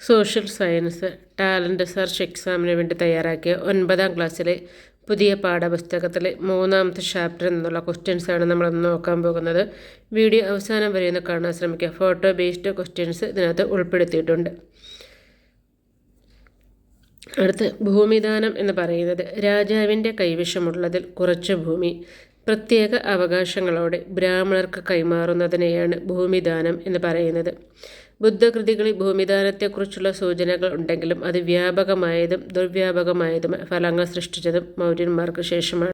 Social science talent search എക്സാമിന് വേണ്ടി തയ്യാറാക്കിയ ഒൻപതാം ക്ലാസ്സിലെ പുതിയ പാഠപുസ്തകത്തിലെ മൂന്നാമത്തെ ചാപ്റ്റർ നിന്നുള്ള ക്വസ്റ്റ്യൻസാണ് നമ്മൾ നോക്കാൻ പോകുന്നത്. വീഡിയോ അവസാനം വരെ ഒന്ന് കാണാൻ ശ്രമിക്കുക. ഫോട്ടോ ബേസ്ഡ് ക്വസ്റ്റ്യൻസ് ഇതിനകത്ത് ഉൾപ്പെടുത്തിയിട്ടുണ്ട്. അടുത്ത് ഭൂമിദാനം എന്ന് പറയുന്നത് രാജാവിന്റെ കൈവശമുള്ളതിൽ കുറച്ച് ഭൂമി. പ്രത്യേക അവകാശങ്ങളോടെ ബ്രാഹ്മണർക്ക് കൈമാറുന്നതിനെയാണ് ഭൂമിദാനം എന്ന് പറയുന്നത്. ബുദ്ധകൃതികളിൽ ഭൂമിദാനത്തെക്കുറിച്ചുള്ള സൂചനകൾ ഉണ്ടെങ്കിലും അത് വ്യാപകമായതും ദുർവ്യാപകമായതും ഫലങ്ങൾ സൃഷ്ടിച്ചതും മൗര്യന്മാർക്ക് ശേഷമാണ്.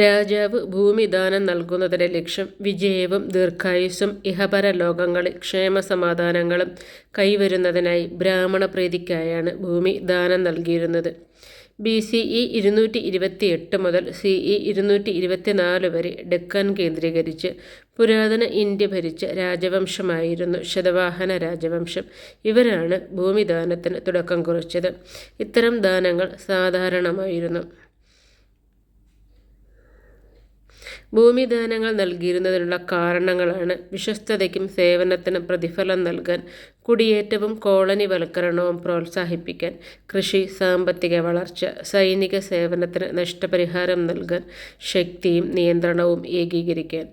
രാജാവ് ഭൂമിദാനം നൽകുന്നതിന്റെ ലക്ഷ്യം വിജയവും ദീർഘായുസ്സും ഇഹപര ലോകങ്ങളിൽ ക്ഷേമസമാധാനങ്ങളും കൈവരുന്നതിനായി ബ്രാഹ്മണ പ്രീതിക്കായാണ് ഭൂമി ദാനം നൽകിയിരുന്നത്. ബി സി ഇ ഇരുന്നൂറ്റി ഇരുപത്തി എട്ട് മുതൽ സി ഇ ഇരുന്നൂറ്റി ഇരുപത്തിനാല് വരെ ഡെക്കാൻ കേന്ദ്രീകരിച്ച് പുരാതന ഇന്ത്യ ഭരിച്ച രാജവംശമായിരുന്നു ശതവാഹന രാജവംശം. ഇവരാണ് ഭൂമിദാനത്തിന് തുടക്കം കുറിച്ചത്. ഇത്തരം ദാനങ്ങൾ സാധാരണമായിരുന്നു. ഭൂമിദാനങ്ങൾ നൽകിയിരുന്നതിനുള്ള കാരണങ്ങളാണ് വിശ്വസ്തതയ്ക്കും സേവനത്തിനും പ്രതിഫലം നൽകാൻ കുടിയേറ്റവും കോളനിവൽക്കരണവും പ്രോത്സാഹിപ്പിക്കാൻ കൃഷി സാമ്പത്തിക വളർച്ച സൈനിക സേവനത്തിന് നഷ്ടപരിഹാരം നൽകാൻ ശക്തിയും നിയന്ത്രണവും ഏകീകരിക്കാൻ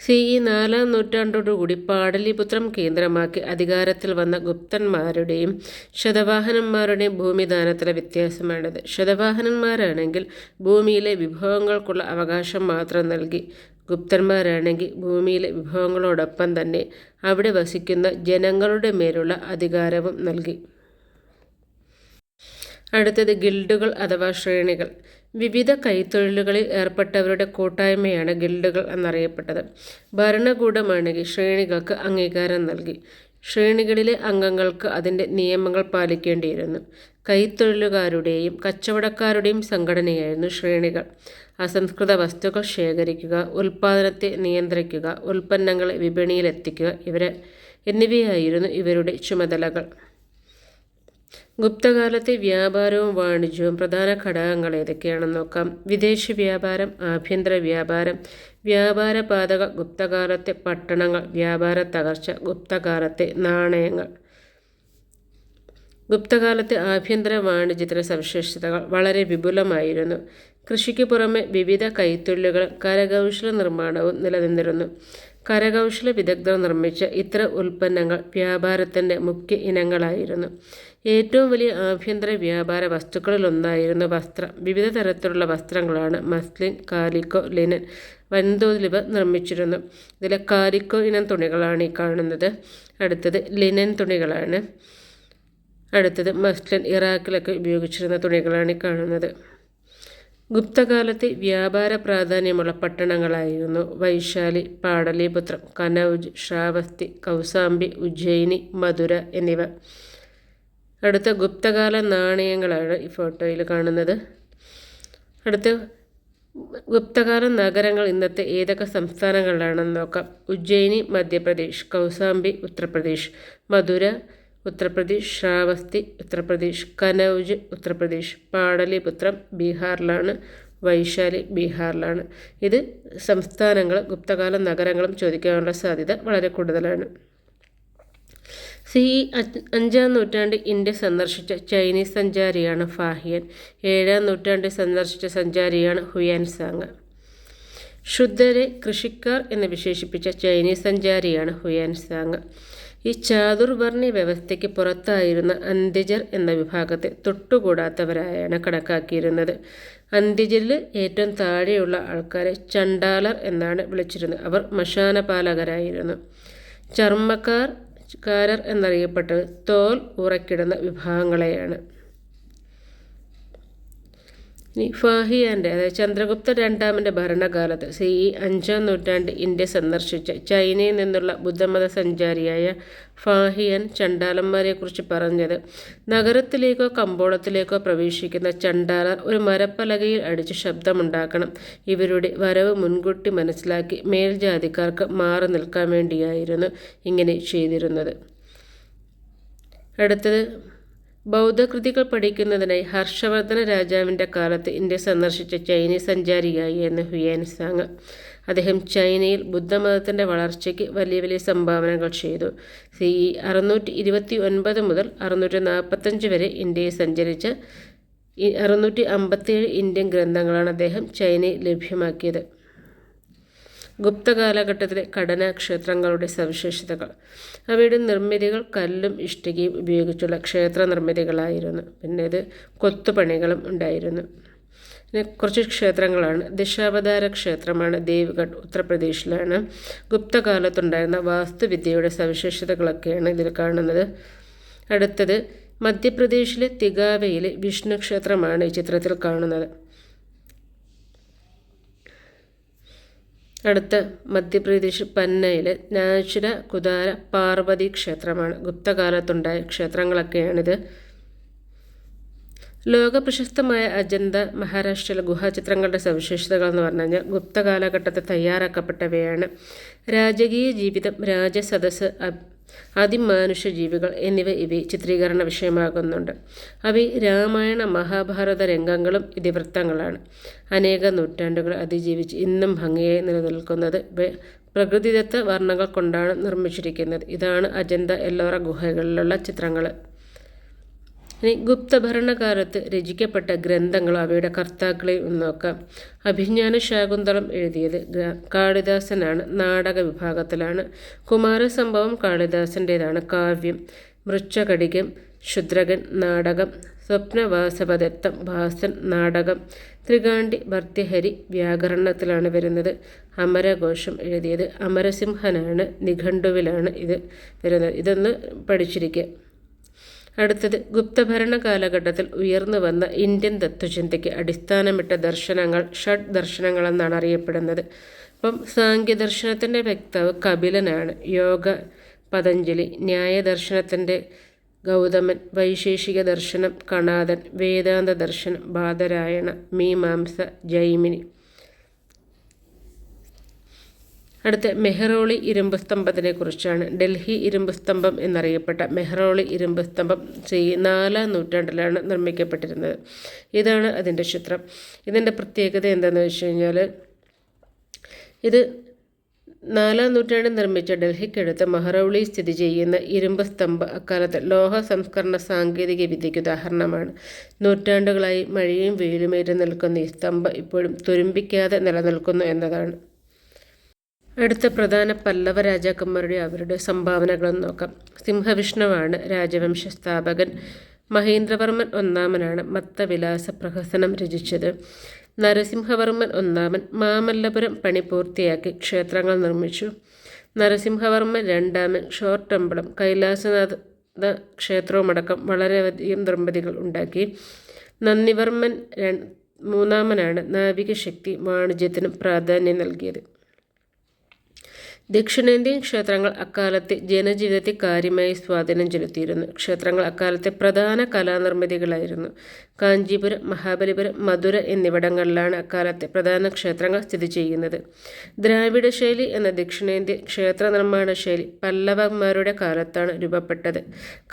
സി ഇ നാലാം നൂറ്റാണ്ടോടുകൂടി പാടലിപുത്രം കേന്ദ്രമാക്കി അധികാരത്തിൽ വന്ന ഗുപ്തന്മാരുടെയും ശതവാഹനന്മാരുടെയും ഭൂമിദാനത്തിലെ വ്യത്യാസമാണിത്. ശതവാഹനന്മാരാണെങ്കിൽ ഭൂമിയിലെ വിഭവങ്ങൾക്കുള്ള അവകാശം മാത്രം നൽകി ഗുപ്തന്മാരാണെങ്കിൽ ഭൂമിയിലെ വിഭവങ്ങളോടൊപ്പം തന്നെ അവിടെ വസിക്കുന്ന ജനങ്ങളുടെ മേലുള്ള അധികാരവും നൽകി. അടുത്തത് ഗിൽഡുകൾ അഥവാ ശ്രേണികൾ. വിവിധ കൈത്തൊഴിലുകളിൽ ഏർപ്പെട്ടവരുടെ കൂട്ടായ്മയാണ് ഗിൽഡുകൾ എന്നറിയപ്പെട്ടത്. ഭരണകൂടമാണെങ്കിൽ ശ്രേണികൾക്ക് അംഗീകാരം നൽകി. ശ്രേണികളിലെ അംഗങ്ങൾക്ക് അതിന്റെ നിയമങ്ങൾ പാലിക്കേണ്ടിയിരുന്നു. കൈത്തൊഴിലുകാരുടെയും കച്ചവടക്കാരുടെയും സംഘടനയായിരുന്നു ശ്രേണികൾ. അസംസ്കൃത വസ്തുക്കൾ ശേഖരിക്കുക ഉൽപ്പാദനത്തെ നിയന്ത്രിക്കുക ഉൽപ്പന്നങ്ങളെ വിപണിയിലെത്തിക്കുക ഇവരെ എന്നിവയായിരുന്നു ഇവരുടെ ചുമതലകൾ. ഗുപ്തകാലത്തെ വ്യാപാരവും വാണിജ്യവും പ്രധാന ഘടകങ്ങൾ ഏതൊക്കെയാണെന്ന് നോക്കാം. വിദേശ വ്യാപാരം ആഭ്യന്തര വ്യാപാരം വ്യാപാര പാതക ഗുപ്തകാലത്തെ പട്ടണങ്ങൾ വ്യാപാര തകർച്ച ഗുപ്തകാലത്തെ നാണയങ്ങൾ. ഗുപ്തകാലത്തെ ആഭ്യന്തര വാണിജ്യത്തിലെ സവിശേഷതകൾ വളരെ വിപുലമായിരുന്നു. കൃഷിക്ക് പുറമെ വിവിധ കൈത്തൊഴിലുകൾ കരകൗശല നിർമ്മാണവും നിലനിന്നിരുന്നു. കരകൗശല വിദഗ്ധർ നിർമ്മിച്ച ഇത്തരം ഉൽപ്പന്നങ്ങൾ വ്യാപാരത്തിന്റെ മുഖ്യ ഇനങ്ങളായിരുന്നു. ഏറ്റവും വലിയ ആഭ്യന്തര വ്യാപാര വസ്തുക്കളിലൊന്നായിരുന്നു വസ്ത്രം വിവിധ തരത്തിലുള്ള വസ്ത്രങ്ങളാണ് മസ്ലിൻ കാലിക്കോ ലിനൻ വൻതോതിൽ ഇവ നിർമ്മിച്ചിരുന്നു. ഇതിലെ കാലിക്കോ ഇനം തുണികളാണ് ഈ കാണുന്നത്. അടുത്തത് ലിനൻ തുണികളാണ്. അടുത്തത് മസ്ലിൻ ഇറാഖിലൊക്കെ ഉപയോഗിച്ചിരുന്ന തുണികളാണ് ഈ കാണുന്നത്. ഗുപ്തകാലത്തെ വ്യാപാര പ്രാധാന്യമുള്ള പട്ടണങ്ങളായിരുന്നു വൈശാലി പാടലിപുത്രം കനൗജ് ശ്രാവസ്തി കൗസാംബി ഉജ്ജയിനി മധുര എന്നിവ. അടുത്ത ഗുപ്തകാല നാണയങ്ങളാണ് ഈ ഫോട്ടോയിൽ കാണുന്നത്. അടുത്ത ഗുപ്തകാല നഗരങ്ങൾ ഇന്നത്തെ ഏതൊക്കെ സംസ്ഥാനങ്ങളിലാണെന്ന് നോക്കാം. ഉജ്ജയിനി മധ്യപ്രദേശ് കൗസാംബി ഉത്തർപ്രദേശ് മധുര ഉത്തർപ്രദേശ് ശ്രാവസ്തി ഉത്തർപ്രദേശ് കനൗജ് ഉത്തർപ്രദേശ് പാടലിപുത്രം ബീഹാറിലാണ് വൈശാലി ബീഹാറിലാണ്. ഇത് സംസ്ഥാനങ്ങൾ ഗുപ്തകാല നഗരങ്ങളും ചോദിക്കാനുള്ള സാധ്യത വളരെ കൂടുതലാണ്. സി അഞ്ചാം നൂറ്റാണ്ട് ഇന്ത്യ സന്ദർശിച്ച ചൈനീസ് സഞ്ചാരിയാണ് ഫാഹിയൻ. ഏഴാം നൂറ്റാണ്ടിൽ സന്ദർശിച്ച സഞ്ചാരിയാണ് ഹുയാൻ സാങ്. ശുദ്ധരെ കൃഷിക്കാർ എന്ന് വിശേഷിപ്പിച്ച ചൈനീസ് സഞ്ചാരിയാണ് ഹുയാൻ സാങ്. ഈ ചാതുർവർണ വ്യവസ്ഥയ്ക്ക് പുറത്തായിരുന്ന അന്ത്യജർ എന്ന വിഭാഗത്തെ തൊട്ടുകൂടാത്തവരായാണ് കണക്കാക്കിയിരുന്നത്. അന്ത്യജരിൽ ഏറ്റവും താഴെയുള്ള ആൾക്കാരെ ചണ്ടാലർ എന്നാണ് വിളിച്ചിരുന്നത്. അവർ മശാനപാലകരായിരുന്നു ചർമ്മക്കാർ കാരർ എന്നറിയപ്പെട്ടത് തോൽ ഉറക്കിടുന്ന വിഭാഗങ്ങളെയാണ്. ഇനി ഫാഹിയാന്റെ അതായത് ചന്ദ്രഗുപ്ത രണ്ടാമന്റെ ഭരണകാലത്ത് സി ഇ അഞ്ചാം നൂറ്റാണ്ട് ഇന്ത്യ സന്ദർശിച്ച ചൈനയിൽ നിന്നുള്ള ബുദ്ധമത സഞ്ചാരിയായ ഫാഹിയൻ ചണ്ടാലന്മാരെക്കുറിച്ച് പറഞ്ഞത് നഗരത്തിലേക്കോ കമ്പോളത്തിലേക്കോ പ്രവേശിക്കുന്ന ചണ്ടാലർ ഒരു മരപ്പലകയിൽ അടിച്ച് ശബ്ദമുണ്ടാക്കണം. ഇവരുടെ വരവ് മുൻകൂട്ടി മനസ്സിലാക്കി മേൽജാതിക്കാർക്ക് മാറി നിൽക്കാൻ വേണ്ടിയായിരുന്നു ഇങ്ങനെ ചെയ്തിരുന്നത്. അടുത്തത് ബൗദ്ധകൃതികൾ പഠിക്കുന്നതിനായി ഹർഷവർദ്ധന രാജാവിന്റെ കാലത്ത് ഇന്ത്യ സന്ദർശിച്ച ചൈനീസ് സഞ്ചാരിയായി എന്ന് ഹുയാൻ സാങ്. അദ്ദേഹം ചൈനയിൽ ബുദ്ധമതത്തിന്റെ വളർച്ചയ്ക്ക് വലിയ വലിയ സംഭാവനകൾ ചെയ്തു. സി ഇ അറുന്നൂറ്റി ഇരുപത്തി ഒൻപത് മുതൽ അറുന്നൂറ്റി നാൽപ്പത്തഞ്ച് വരെ ഇന്ത്യയിൽ സഞ്ചരിച്ച അറുന്നൂറ്റി അമ്പത്തേഴ് ഇന്ത്യൻ ഗ്രന്ഥങ്ങളാണ് അദ്ദേഹം ചൈനയിൽ ലഭ്യമാക്കിയത്. ഗുപ്ത കാലഘട്ടത്തിലെ ഘടനാക്ഷേത്രങ്ങളുടെ സവിശേഷതകൾ. അവയുടെ നിർമ്മിതികൾ കല്ലും ഇഷ്ടികയും ഉപയോഗിച്ചുള്ള ക്ഷേത്ര നിർമ്മിതികളായിരുന്നു. പിന്നെ ഇത് കൊത്തുപണികളും ഉണ്ടായിരുന്നു. പിന്നെ കുറച്ച് ക്ഷേത്രങ്ങളാണ്. ദശാവതാര ക്ഷേത്രമാണ് ദേവ്ഗഡ് ഉത്തർപ്രദേശിലാണ്. ഗുപ്തകാലത്തുണ്ടായിരുന്ന വാസ്തുവിദ്യയുടെ സവിശേഷതകളൊക്കെയാണ് ഇതിൽ കാണുന്നത്. അടുത്തത് മധ്യപ്രദേശിലെ തികാവയിലെ വിഷ്ണു ക്ഷേത്രമാണ് ഈ ചിത്രത്തിൽ കാണുന്നത്. അടുത്ത മധ്യപ്രദേശ് പന്നയിലെ നാച്ചുര കുദാര പാർവതി ക്ഷേത്രമാണ്. ഗുപ്തകാലത്തുണ്ടായ ക്ഷേത്രങ്ങളൊക്കെയാണിത്. ലോകപ്രശസ്തമായ അജന്ത മഹാരാഷ്ട്രയിലെ ഗുഹാചിത്രങ്ങളുടെ സവിശേഷതകൾ എന്ന് പറഞ്ഞു കഴിഞ്ഞാൽ ഗുപ്ത കാലഘട്ടത്തിൽ തയ്യാറാക്കപ്പെട്ടവയാണ്. രാജകീയ ജീവിതം രാജസദസ് അതിമാനുഷ്യ ജീവികൾ എന്നിവ ഇവ ചിത്രീകരണ വിഷയമാകുന്നുണ്ട്. അവ രാമായണ മഹാഭാരത രംഗങ്ങളും ഇതിവൃത്തങ്ങളാണ്. അനേക നൂറ്റാണ്ടുകൾ അതിജീവിച്ച് ഇന്നും ഭംഗിയായി നിലനിൽക്കുന്നത് പ്രകൃതിദത്ത വർണങ്ങൾ കൊണ്ടാണ് നിർമ്മിച്ചിരിക്കുന്നത്. ഇതാണ് അജന്ത എല്ലോറ ഗുഹകളിലുള്ള ചിത്രങ്ങൾ ഇനി ഗുപ്തഭരണകാലത്ത് രചിക്കപ്പെട്ട ഗ്രന്ഥങ്ങളും അവയുടെ കർത്താക്കളെയും നോക്കാം. അഭിജ്ഞാന ശാകുന്തളം എഴുതിയത് കാളിദാസനാണ്. നാടക വിഭാഗത്തിലാണ് കുമാരസംഭവം കാളിദാസന്റേതാണ് കാവ്യം മൃച്ഛകടികം ശുദ്രകൻ നാടകം സ്വപ്നവാസപദത്തം ഭാസൻ നാടകം ത്രികാണ്ടി ഭർത്തിഹരി വ്യാകരണത്തിലാണ് വരുന്നത്. അമരഘോഷം എഴുതിയത് അമരസിംഹനാണ്. നിഘണ്ടുവിലാണ് ഇത് വരുന്നത്. ഇതൊന്ന് പഠിച്ചിരിക്കുക. അടുത്തത് ഗുപ്തഭരണ കാലഘട്ടത്തിൽ ഉയർന്നു വന്ന ഇന്ത്യൻ തത്വചിന്തയ്ക്ക് അടിസ്ഥാനമിട്ട ദർശനങ്ങൾ ഷഡ് ദർശനങ്ങളെന്നാണ് അറിയപ്പെടുന്നത്. അപ്പം സാങ്ക്യദർശനത്തിന്റെ വ്യക്താവ് കപിലനാണ്. യോഗ പതഞ്ജലി ന്യായദർശനത്തിന്റെ ഗൗതമൻ വൈശേഷിക ദർശനം കണാദൻ വേദാന്ത ദർശനം ബാദരായണ മീമാംസ ജൈമിനി അടുത്ത മെഹ്റോളി ഇരുമ്പ് സ്തംഭത്തിനെ കുറിച്ചാണ്. ഡൽഹി ഇരുമ്പ് സ്തംഭം എന്നറിയപ്പെട്ട മെഹ്റോളി ഇരുമ്പ് സ്തംഭം ചെയ് നാലാം നൂറ്റാണ്ടിലാണ് നിർമ്മിക്കപ്പെട്ടിരുന്നത്. ഇതാണ് അതിന്റെ ചിത്രം ഇതിന്റെ പ്രത്യേകത എന്താണെന്ന് വെച്ച് കഴിഞ്ഞാൽ ഇത് നാലാം നൂറ്റാണ്ടിൽ നിർമ്മിച്ച ഡൽഹിക്കടുത്ത് മെഹ്റോളി സ്ഥിതി ചെയ്യുന്ന ഇരുമ്പ് സ്തംഭ അക്കാലത്ത് ലോഹ സംസ്കരണ സാങ്കേതിക വിദ്യയ്ക്ക് ഉദാഹരണമാണ്. നൂറ്റാണ്ടുകളായി മഴയും വെയിലുമേറ്റ് നിൽക്കുന്ന ഈ സ്തംഭം ഇപ്പോഴും തുരുമ്പിക്കാതെ നിലനിൽക്കുന്നു എന്നതാണ്. അടുത്ത പ്രധാന പല്ലവ രാജാക്കന്മാരുടെ അവരുടെ സംഭാവനകളും നോക്കാം. സിംഹവിഷ്ണുവാണ് രാജവംശ സ്ഥാപകൻ മഹേന്ദ്രവർമ്മൻ ഒന്നാമനാണ് മത്തവിലാസ പ്രഹസനം രചിച്ചത്. നരസിംഹവർമ്മൻ ഒന്നാമൻ മാമല്ലപുരം പണി പൂർത്തിയാക്കി ക്ഷേത്രങ്ങൾ നിർമ്മിച്ചു. നരസിംഹവർമ്മൻ രണ്ടാമൻ ഷോർ ടെമ്പിളും കൈലാസനാഥ ക്ഷേത്രവുമടക്കം വളരെയധികം ദമ്പതികൾ ഉണ്ടാക്കി. നന്ദിവർമ്മൻ മൂന്നാമനാണ് നാവികശക്തി വാണിജ്യത്തിനും പ്രാധാന്യം നൽകിയത്. ദക്ഷിണേന്ത്യൻ ക്ഷേത്രങ്ങൾ അക്കാലത്തെ ജനജീവിതത്തെ കാര്യമായി സ്വാധീനം ചെലുത്തിയിരുന്നു. ക്ഷേത്രങ്ങൾ അക്കാലത്തെ പ്രധാന കലാനിർമ്മിതികളായിരുന്നു. കാഞ്ചീപുരം മഹാബലിപുരം മധുര എന്നിവിടങ്ങളിലാണ് അക്കാലത്തെ പ്രധാന ക്ഷേത്രങ്ങൾ സ്ഥിതി ചെയ്യുന്നത്. ദ്രാവിഡ ശൈലി എന്ന ദക്ഷിണേന്ത്യൻ ക്ഷേത്ര നിർമ്മാണ ശൈലി പല്ലവന്മാരുടെ കാലത്താണ് രൂപപ്പെട്ടത്.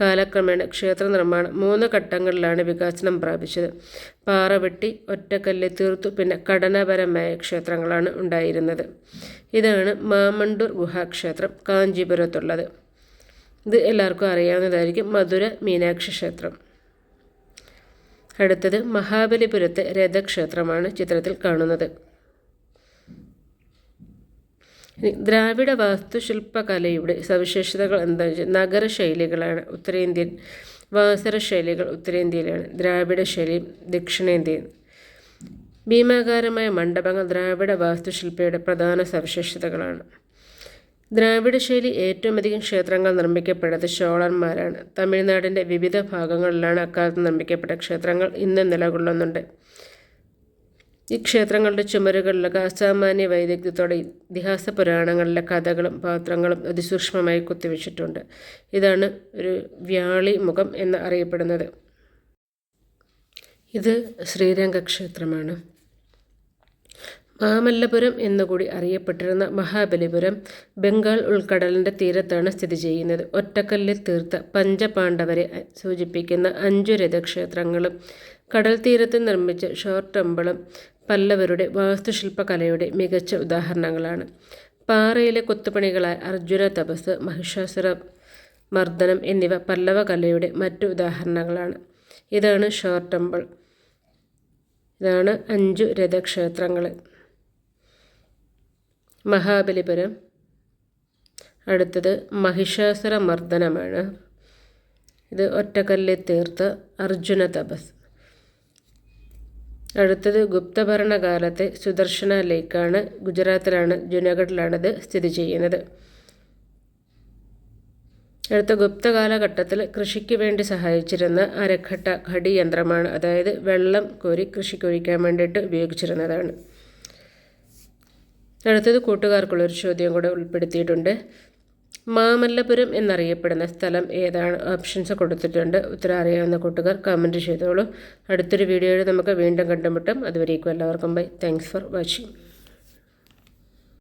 കാലക്രമേണ ക്ഷേത്ര നിർമ്മാണം മൂന്ന് ഘട്ടങ്ങളിലാണ് വികാസനം പ്രാപിച്ചത്. പാറവെട്ടി ഒറ്റക്കല്ല് തീർത്തു പിന്നെ ഘടനാപരമായ ക്ഷേത്രങ്ങളാണ് ഉണ്ടായിരുന്നത്. ഇതാണ് മാമണ്ടൂർ ഗുഹാക്ഷേത്രം കാഞ്ചീപുരത്തുള്ളത്. ഇത് എല്ലാവർക്കും അറിയാവുന്നതായിരിക്കും മധുര മീനാക്ഷി ക്ഷേത്രം. അടുത്തത് മഹാബലിപുരത്തെ രഥക്ഷേത്രമാണ് ചിത്രത്തിൽ കാണുന്നത്. ദ്രാവിഡ വാസ്തുശില്പകലയുടെ സവിശേഷതകൾ എന്താണെന്ന് വെച്ചാൽ നഗരശൈലികളാണ് ഉത്തരേന്ത്യൻ വാസര ശൈലികൾ ഉത്തരേന്ത്യയിലാണ് ദ്രാവിഡ ശൈലി ദക്ഷിണേന്ത്യൻ ഭീമാകാരമായ മണ്ഡപങ്ങൾ ദ്രാവിഡ വാസ്തുശില്പയുടെ പ്രധാന സവിശേഷതകളാണ്. ദ്രാവിഡ ശൈലി ഏറ്റവും അധികം ക്ഷേത്രങ്ങൾ നിർമ്മിക്കപ്പെട്ടത് ചോളന്മാരാണ് തമിഴ്നാടിന്റെ വിവിധ ഭാഗങ്ങളിലാണ് അക്കാലത്ത് നിർമ്മിക്കപ്പെട്ട ക്ഷേത്രങ്ങൾ ഇന്ന് നിലകൊള്ളുന്നുണ്ട്. ഈ ക്ഷേത്രങ്ങളുടെ ചുമരുകളിലൊക്കെ അസാമാന്യ വൈദഗ്ധ്യത്തോടെ ഇതിഹാസ പുരാണങ്ങളിലെ കഥകളും പാത്രങ്ങളും അതിസൂക്ഷ്മമായി കുത്തിവെച്ചിട്ടുണ്ട്. ഇതാണ് ഒരു വ്യാളി മുഖം എന്ന് അറിയപ്പെടുന്നത്. ഇത് ശ്രീരംഗ ക്ഷേത്രമാണ്. മാമല്ലപുരം എന്നുകൂടി അറിയപ്പെട്ടിരുന്ന മഹാബലിപുരം ബംഗാൾ ഉൾക്കടലിന്റെ തീരത്താണ് സ്ഥിതി ചെയ്യുന്നത്. ഒറ്റക്കല്ലിൽ തീർത്ത പഞ്ചപാണ്ഡവരെ സൂചിപ്പിക്കുന്ന അഞ്ചു രഥക്ഷേത്രങ്ങളും കടൽ തീരത്ത് നിർമ്മിച്ച ഷോർ ടെമ്പിളും പല്ലവരുടെ വാസ്തുശില്പകലയുടെ മികച്ച ഉദാഹരണങ്ങളാണ്. പാറയിലെ കൊത്തുപണികളായ അർജുന തപസ് മഹിഷാസുര മർദ്ദനം എന്നിവ പല്ലവ കലയുടെ മറ്റു ഉദാഹരണങ്ങളാണ്. ഇതാണ് ഷോർ ടെമ്പിൾ. ഇതാണ് അഞ്ചു രഥക്ഷേത്രങ്ങൾ മഹാബലിപുരം. അടുത്തത് മഹിഷാസുര മർദ്ദനമാണ് ഇത് ഒറ്റക്കല്ലിൽ തീർത്ത അർജുന തപസ്. അടുത്തത് ഗുപ്തഭരണകാലത്തെ സുദർശന ലേക്കാണ് ഗുജറാത്തിലാണ് ജുനഗഡിലാണിത് സ്ഥിതി ചെയ്യുന്നത്. അടുത്ത ഗുപ്തകാലഘട്ടത്തിൽ കൃഷിക്ക് വേണ്ടി സഹായിച്ചിരുന്ന അരഘട്ട ഘടി യന്ത്രമാണ് അതായത് വെള്ളം കോരി കൃഷിക്കൊഴിക്കാൻ വേണ്ടിയിട്ട് ഉപയോഗിച്ചിരുന്നതാണ്. അടുത്തത് കൂട്ടുകാർക്കുള്ളൊരു ചോദ്യം കൂടെ ഉൾപ്പെടുത്തിയിട്ടുണ്ട്. മാമല്ലപുരം എന്നറിയപ്പെടുന്ന സ്ഥലം ഏതാണ്? ഓപ്ഷൻസ് കൊടുത്തിട്ടുണ്ട്. ഉത്തരം അറിയാവുന്ന കൂട്ടുകാർ കമന്റ് ചെയ്തോളൂ. അടുത്തൊരു വീഡിയോയിൽ നമുക്ക് വീണ്ടും കണ്ടുമുട്ടും. അതുവരേക്കും എല്ലാവർക്കും ബൈ താങ്ക്സ് ഫോർ വാച്ചിങ്